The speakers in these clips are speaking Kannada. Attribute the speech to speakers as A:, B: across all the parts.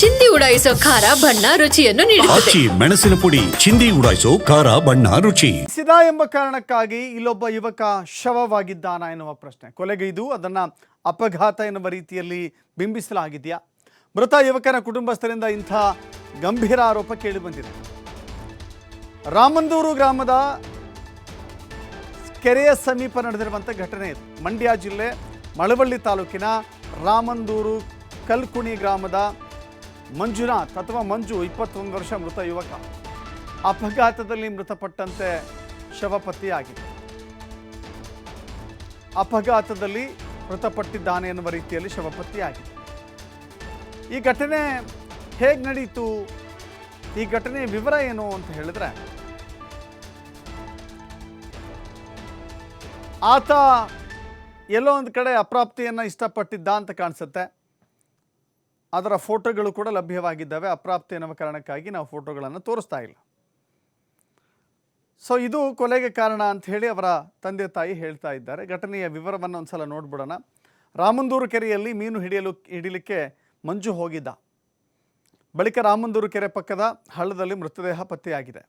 A: ಚಿಂದಿ ಉಡಾಯಿಸೋ ಖಾರ ಬಣ್ಣ ರುಚಿಯನ್ನು ನೀಡುತ್ತದೆ.
B: ಆಚಿ ಮೆಣಸಿನ ಪುಡಿ ಚಿಂದಿ ಉಡಾಯಿಸೋ ಖಾರ ಬಣ್ಣ ರುಚಿ.
C: ಸಿದ ಎಂಬ ಕಾರಣಕ್ಕಾಗಿ ಇಲ್ಲೊಬ್ಬ ಯುವಕ ಶವವಾಗಿದ್ದಾನ ಎನ್ನುವ ಪ್ರಶ್ನೆ. ಕೊಲೆಗೈದು ಅದನ್ನ ಅಪಘಾತ ಎನ್ನುವ ರೀತಿಯಲ್ಲಿ ಬಿಂಬಿಸಲಾಗಿದೆಯಾ? ಮೃತ ಯುವಕನ ಕುಟುಂಬಸ್ಥರಿಂದ ಇಂಥ ಗಂಭೀರ ಆರೋಪ ಕೇಳಿಬಂದಿದೆ ರಾಮಂದೂರು ಗ್ರಾಮದ ಕೆರೆಯ ಸಮೀಪ ನಡೆದಿರುವಂಥ ಘಟನೆ ಇದು. ಮಂಡ್ಯ ಜಿಲ್ಲೆ ಮಳವಳ್ಳಿ ತಾಲೂಕಿನ ರಾಮಂದೂರು ಕಲ್ಕುಣಿ ಗ್ರಾಮದ ಮಂಜುನಾಥ್ ಅಥವಾ ಮಂಜು, ಇಪ್ಪತ್ತೊಂದು ವರ್ಷ ಮೃತ ಯುವಕ. ಅಪಘಾತದಲ್ಲಿ ಮೃತಪಟ್ಟಂತೆ ಶವ ಪತ್ತೆಯಾಗಿದೆ ಅಪಘಾತದಲ್ಲಿ ಮೃತಪಟ್ಟಿದ್ದಾನೆ ಎನ್ನುವ ರೀತಿಯಲ್ಲಿ ಶವ ಪತ್ತೆಯಾಗಿದೆ ಈ ಘಟನೆ ಹೇಗೆ ನಡೆಯಿತು ಈ ಘಟನೆಯ ವಿವರ ಏನು ಅಂತ ಹೇಳಿದ್ರೆ, ಆತ ಎಲ್ಲೋ ಒಂದು ಕಡೆ ಅಪ್ರಾಪ್ತಿಯನ್ನು ಇಷ್ಟಪಟ್ಟಿದ್ದ ಅಂತ ಕಾಣಿಸುತ್ತೆ. ಅದರ ಫೋಟೋಗಳು ಕೂಡ ಲಭ್ಯವಾಗಿದ್ದಾವೆ. ಅಪ್ರಾಪ್ತಿ ಎನ್ನುವ ಕಾರಣಕ್ಕಾಗಿ ನಾವು ಫೋಟೋಗಳನ್ನು ತೋರಿಸ್ತಾ ಇಲ್ಲ. ಸೊ ಇದು ಕೊಲೆಗೆ ಕಾರಣ ಅಂತ ಹೇಳಿ ಅವರ ತಂದೆ ತಾಯಿ ಹೇಳ್ತಾ ಇದ್ದಾರೆ. ಘಟನೆಯ ವಿವರವನ್ನು ಒಂದ್ಸಲ ನೋಡ್ಬಿಡೋಣ. ರಾಮಂದೂರು ಕೆರೆಯಲ್ಲಿ ಮೀನು ಹಿಡಿಯಲು, ಹಿಡಿಲಿಕ್ಕೆ ಮಂಜು ಹೋಗಿದ್ದ. ಬಳಿಕ ರಾಮಂದೂರು ಕೆರೆ ಪಕ್ಕದ ಹಳ್ಳದಲ್ಲಿ ಮೃತದೇಹ ಪತ್ತೆಯಾಗಿದೆ.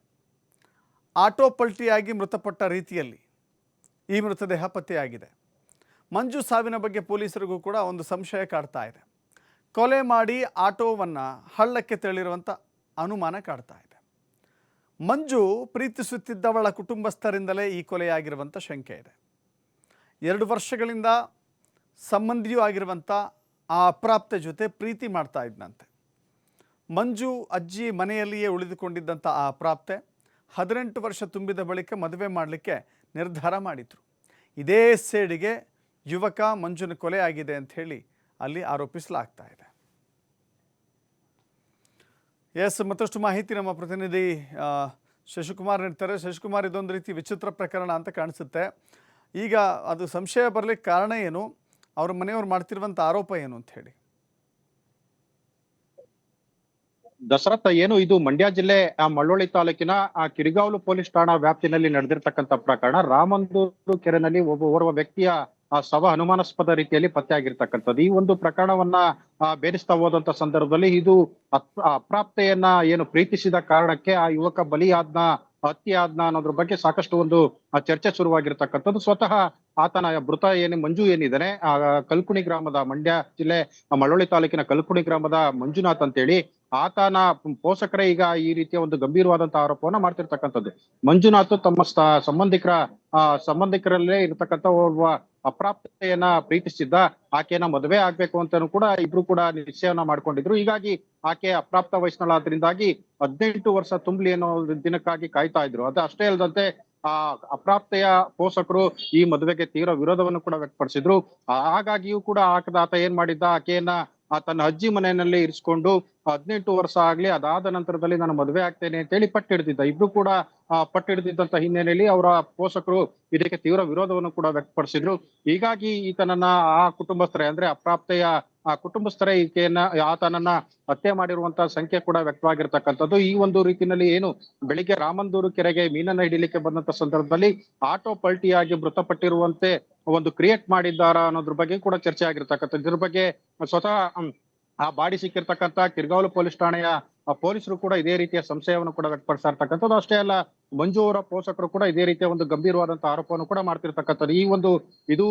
C: ಆಟೋ ಪಲ್ಟಿಯಾಗಿ ಮೃತಪಟ್ಟ ರೀತಿಯಲ್ಲಿ ಈ ಮೃತದೇಹ ಪತ್ತೆಯಾಗಿದೆ. ಮಂಜು ಸಾವಿನ ಬಗ್ಗೆ ಪೊಲೀಸರಿಗೂ ಕೂಡ ಒಂದು ಸಂಶಯ ಕಾಡ್ತಾ ಇದೆ. ಕೊಲೆ ಮಾಡಿ ಆಟೋವನ್ನು ಹಳ್ಳಕ್ಕೆ ತೆರಳಿರುವಂಥ ಅನುಮಾನ ಕಾಡ್ತಾ ಇದೆ. ಮಂಜು ಪ್ರೀತಿಸುತ್ತಿದ್ದವಳ ಕುಟುಂಬಸ್ಥರಿಂದಲೇ ಈ ಕೊಲೆಯಾಗಿರುವಂಥ ಶಂಕೆ ಇದೆ. ಎರಡು ವರ್ಷಗಳಿಂದ ಸಂಬಂಧಿಯೂ ಆಗಿರುವಂಥ ಆ ಅಪ್ರಾಪ್ತ ಜೊತೆ ಪ್ರೀತಿ ಮಾಡ್ತಾ ಇದ್ದಂತೆ ಮಂಜು ಅಜ್ಜಿ ಮನೆಯಲ್ಲಿಯೇ ಉಳಿದುಕೊಂಡಿದ್ದಂಥ ಆ ಅಪ್ರಾಪ್ತೆ ಹದಿನೆಂಟು ವರ್ಷ ತುಂಬಿದ ಬಳಿಕ ಮದುವೆ ಮಾಡಲಿಕ್ಕೆ ನಿರ್ಧಾರ ಮಾಡಿದರು. ಇದೇ ಸೇಡಿಗೆ ಯುವಕ ಮಂಜುನ ಕೊಲೆ ಆಗಿದೆ ಅಂತ ಹೇಳಿ ಅಲ್ಲಿ ಆರೋಪಿಸಲಾಗ್ತಾ ಇದೆ. ಎಸ್ ಮತ್ತಷ್ಟು ಮಾಹಿತಿ ನಮ್ಮ ಪ್ರತಿನಿಧಿ ಶಶಿಕುಮಾರ್ ನೀಡ್ತಾರೆ. ಶಶಿಕುಮಾರ್ ಇದೊಂದು ರೀತಿ ವಿಚಿತ್ರ ಪ್ರಕರಣ ಅಂತ ಕಾಣಿಸುತ್ತೆ. ಈಗ ಅದು ಸಂಶಯ ಬರಲಿಕ್ಕೆ ಕಾರಣ ಏನು? ಅವ್ರ ಮನೆಯವ್ರು ಮಾಡ್ತಿರುವಂಥ ಆರೋಪ ಏನು ಅಂತ ಹೇಳಿ.
D: ದಶರಥ ಏನು? ಇದು ಮಂಡ್ಯ ಜಿಲ್ಲೆ ಆ, ಮಳ್ಳೊಳ್ಳಿ ತಾಲೂಕಿನ ಆ ಕಿರಿಗಾವಲು ಪೊಲೀಸ್ ಠಾಣಾ ವ್ಯಾಪ್ತಿನಲ್ಲಿ ನಡೆದಿರ್ತಕ್ಕಂಥ ಪ್ರಕರಣ. ರಾಮಂದೂರು ಕೆರೆನಲ್ಲಿ ಒಬ್ಬ ಓರ್ವ ವ್ಯಕ್ತಿಯ ಶವ ಅನುಮಾನಾಸ್ಪದ ರೀತಿಯಲ್ಲಿ ಪತ್ತೆಯಾಗಿರ್ತಕ್ಕಂಥದ್ದು. ಈ ಒಂದು ಪ್ರಕರಣವನ್ನ ಆ, ಬೇರಿಸ್ತಾ ಹೋದಂತ ಸಂದರ್ಭದಲ್ಲಿ ಇದು ಅಪ್- ಅಪ್ರಾಪ್ತೆಯನ್ನ ಏನು ಪ್ರೀತಿಸಿದ ಕಾರಣಕ್ಕೆ ಆ ಯುವಕ ಬಲಿಯಾದ್ನ ಹತ್ಯೆ ಆದ್ನ ಅನ್ನೋದ್ರ ಬಗ್ಗೆ ಸಾಕಷ್ಟು ಒಂದು ಚರ್ಚೆ ಶುರುವಾಗಿರ್ತಕ್ಕಂಥದ್ದು. ಸ್ವತಃ ಆತನ ಮೃತ ಏನು ಮಂಜು ಏನಿದ್ದಾನೆ ಆ ಕಲ್ಕುಣಿ ಗ್ರಾಮದ ಮಂಡ್ಯ ಜಿಲ್ಲೆ ಆ, ಮಳವಳ್ಳಿ ತಾಲೂಕಿನ ಕಲ್ಕುಣಿ ಗ್ರಾಮದ ಮಂಜುನಾಥ್ ಅಂತೇಳಿ ಆತನ ಪೋಷಕರೇ ಈಗ ಈ ರೀತಿಯ ಒಂದು ಗಂಭೀರವಾದಂತಹ ಆರೋಪವನ್ನ ಮಾಡ್ತಿರ್ತಕ್ಕಂಥದ್ದು. ಮಂಜುನಾಥ್ ತಮ್ಮ ಸಂಬಂಧಿಕರ ಆ ಸಂಬಂಧಿಕರಲ್ಲೇ ಇರತಕ್ಕಂತ ಒಬ್ಬ ಅಪ್ರಾಪ್ತೆಯನ್ನ ಪ್ರೀತಿಸಿದ್ದ ಆಕೆಯನ್ನ ಮದುವೆ ಆಗ್ಬೇಕು ಅಂತಾನು ಕೂಡ ಇಬ್ರು ಕೂಡ ನಿಶ್ಚಯವನ್ನ ಮಾಡ್ಕೊಂಡಿದ್ರು. ಹೀಗಾಗಿ ಆಕೆ ಅಪ್ರಾಪ್ತ ವಯಸ್ಸಿನಳಾದ್ರಿಂದಾಗಿ ಹದಿನೆಂಟು ವರ್ಷ ತುಂಬಲಿ ಅನ್ನೋ ದಿನಕ್ಕಾಗಿ ಕಾಯ್ತಾ ಇದ್ರು. ಅದು ಅಷ್ಟೇ ಅಲ್ಲದಂತೆ, ಆ ಅಪ್ರಾಪ್ತೆಯ ಪೋಷಕರು ಈ ಮದುವೆಗೆ ತೀವ್ರ ವಿರೋಧವನ್ನು ಕೂಡ ವ್ಯಕ್ತಪಡಿಸಿದ್ರು. ಹಾಗಾಗಿಯೂ ಕೂಡ ಆಕದಾತ ಏನ್ ಮಾಡಿದ್ದ? ಆಕೆಯನ್ನ ತನ್ನ ಅಜ್ಜಿ ಮನೆಯಲ್ಲಿ ಇರಿಸ್ಕೊಂಡು ಹದಿನೆಂಟು ವರ್ಷ ಆಗ್ಲಿ, ಅದಾದ ನಂತರದಲ್ಲಿ ನಾನು ಮದುವೆ ಆಗ್ತೇನೆ ಅಂತ ಹೇಳಿ ಪಟ್ಟಿ ಹಿಡಿದಿದ್ದ. ಇಬ್ರು ಕೂಡ ಪಟ್ಟು ಹಿಡಿದಿದ್ದಂತ ಹಿನ್ನೆಲೆಯಲ್ಲಿ ಅವರ ಪೋಷಕರು ಇದಕ್ಕೆ ತೀವ್ರ ವಿರೋಧವನ್ನು ಕೂಡ ವ್ಯಕ್ತಪಡಿಸಿದ್ರು. ಹೀಗಾಗಿ ಈತನನ್ನ ಆ ಕುಟುಂಬಸ್ಥರೇ, ಅಂದ್ರೆ ಅಪ್ರಾಪ್ತೆಯ ಆ ಕುಟುಂಬಸ್ಥರೇ ಈಕೆಯನ್ನ, ಆತನನ್ನ ಹತ್ಯೆ ಮಾಡಿರುವಂತಹ ಸಂಖ್ಯೆ ಕೂಡ ವ್ಯಕ್ತವಾಗಿರ್ತಕ್ಕಂಥದ್ದು. ಈ ಒಂದು ರೀತಿಯಲ್ಲಿ ಏನು, ಬೆಳಿಗ್ಗೆ ರಾಮಂದೂರು ಕೆರೆಗೆ ಮೀನನ್ನ ಹಿಡಿಲಿಕ್ಕೆ ಬಂದಂತ ಸಂದರ್ಭದಲ್ಲಿ ಆಟೋ ಪಲ್ಟಿಯಾಗಿ ಮೃತಪಟ್ಟಿರುವಂತೆ ಒಂದು ಕ್ರಿಯೇಟ್ ಮಾಡಿದ್ದಾರ ಅನ್ನೋದ್ರ ಬಗ್ಗೆ ಕೂಡ ಚರ್ಚೆ ಆಗಿರ್ತಕ್ಕಂಥದ್ದು ಇದ್ರ ಬಗ್ಗೆ ಸ್ವತಃ ಆ ಬಾಡಿ ಸಿಕ್ಕಿರ್ತಕ್ಕಂಥ ಕಿರ್ಗಾವಲು ಪೊಲೀಸ್ ಠಾಣೆಯ ಪೊಲೀಸರು ಕೂಡ ಇದೇ ರೀತಿಯ ಸಂಶಯವನ್ನು ಕೂಡ ವ್ಯಕ್ತಪಡಿಸ್ತಾ ಇರ್ತಕ್ಕಂಥದ್ದು ಅಷ್ಟೇ ಅಲ್ಲ, ಮಂಜು ಅವರ ಪೋಷಕರು ಕೂಡ ಇದೇ ರೀತಿಯ ಒಂದು ಗಂಭೀರವಾದಂತಹ ಆರೋಪವನ್ನು ಕೂಡ ಮಾಡ್ತಿರ್ತಕ್ಕಂಥದ್ದು. ಈ ಒಂದು, ಇದು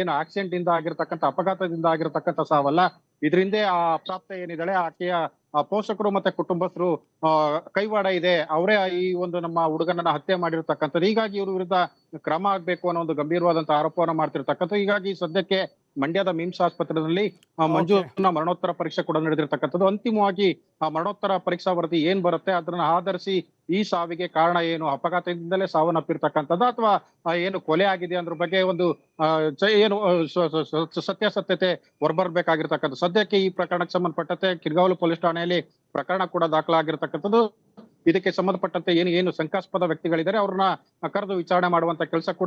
D: ಏನು ಆಕ್ಸಿಡೆಂಟ್ ಇಂದ ಆಗಿರ್ತಕ್ಕಂಥ, ಅಪಘಾತದಿಂದ ಆಗಿರ್ತಕ್ಕಂಥ ಸಾವಲ್ಲ. ಇದರಿಂದ ಆ ಅಪ್ರಾಪ್ತ ಏನಿದ್ದಾಳೆ, ಆಕೆಯ ಪೋಷಕರು ಮತ್ತೆ ಕುಟುಂಬಸ್ಥರು ಕೈವಾಡ ಇದೆ. ಅವರೇ ಈ ಒಂದು ನಮ್ಮ ಹುಡುಗನನ್ನ ಹತ್ಯೆ ಮಾಡಿರ್ತಕ್ಕಂಥದ್ದು. ಹೀಗಾಗಿ ಇವ್ರ ವಿರುದ್ಧ ಕ್ರಮ ಆಗ್ಬೇಕು ಅನ್ನೋ ಒಂದು ಗಂಭೀರವಾದಂತಹ ಆರೋಪವನ್ನ ಮಾಡ್ತಿರ್ತಕ್ಕಂಥದ್ದು. ಹೀಗಾಗಿ ಸದ್ಯಕ್ಕೆ ಮಂಡ್ಯದ ಮಿಮ್ಸ್ ಆಸ್ಪತ್ರೆಯಲ್ಲಿ ಮಂಜು ಮಂಜುನ ಮರಣೋತ್ತರ ಪರೀಕ್ಷೆ ಕೂಡ ನಡೆದಿರ್ತಕ್ಕಂಥದ್ದು. ಅಂತಿಮವಾಗಿ ಆ ಮರಣೋತ್ತರ ಪರೀಕ್ಷಾ ವರದಿ ಏನ್ ಬರುತ್ತೆ ಅದನ್ನ ಆಧರಿಸಿ ಈ ಸಾವಿಗೆ ಕಾರಣ ಏನು ಅಪಘಾತದಿಂದಲೇ ಸಾವನ್ನಪ್ಪಿರ್ತಕ್ಕಂಥದ್ದು ಅಥವಾ ಏನು ಕೊಲೆ ಆಗಿದೆ ಅದ್ರ ಬಗ್ಗೆ ಒಂದು ಏನು ಸತ್ಯಾಸತ್ಯತೆ ಹೊರಬರ್ಬೇಕಾಗಿರ್ತಕ್ಕಂಥ ಸದ್ಯಕ್ಕೆ ಈ ಪ್ರಕರಣಕ್ಕೆ ಸಂಬಂಧಪಟ್ಟಂತೆ ಕಿರ್ಗಾವಲು ಪೊಲೀಸ್ ಠಾಣೆಯಲ್ಲಿ ಪ್ರಕರಣ ಕೂಡ ದಾಖಲಾಗಿರ್ತಕ್ಕಂಥದ್ದು. ಇದಕ್ಕೆ ಸಂಬಂಧಪಟ್ಟಂತೆ ಏನು ಏನು ಶಂಕಾಸ್ಪದ ವ್ಯಕ್ತಿಗಳಿದ್ದಾರೆ ಅವ್ರನ್ನ ಕರೆದು ವಿಚಾರಣೆ ಮಾಡುವಂತ ಕೆಲಸ ಕೂಡ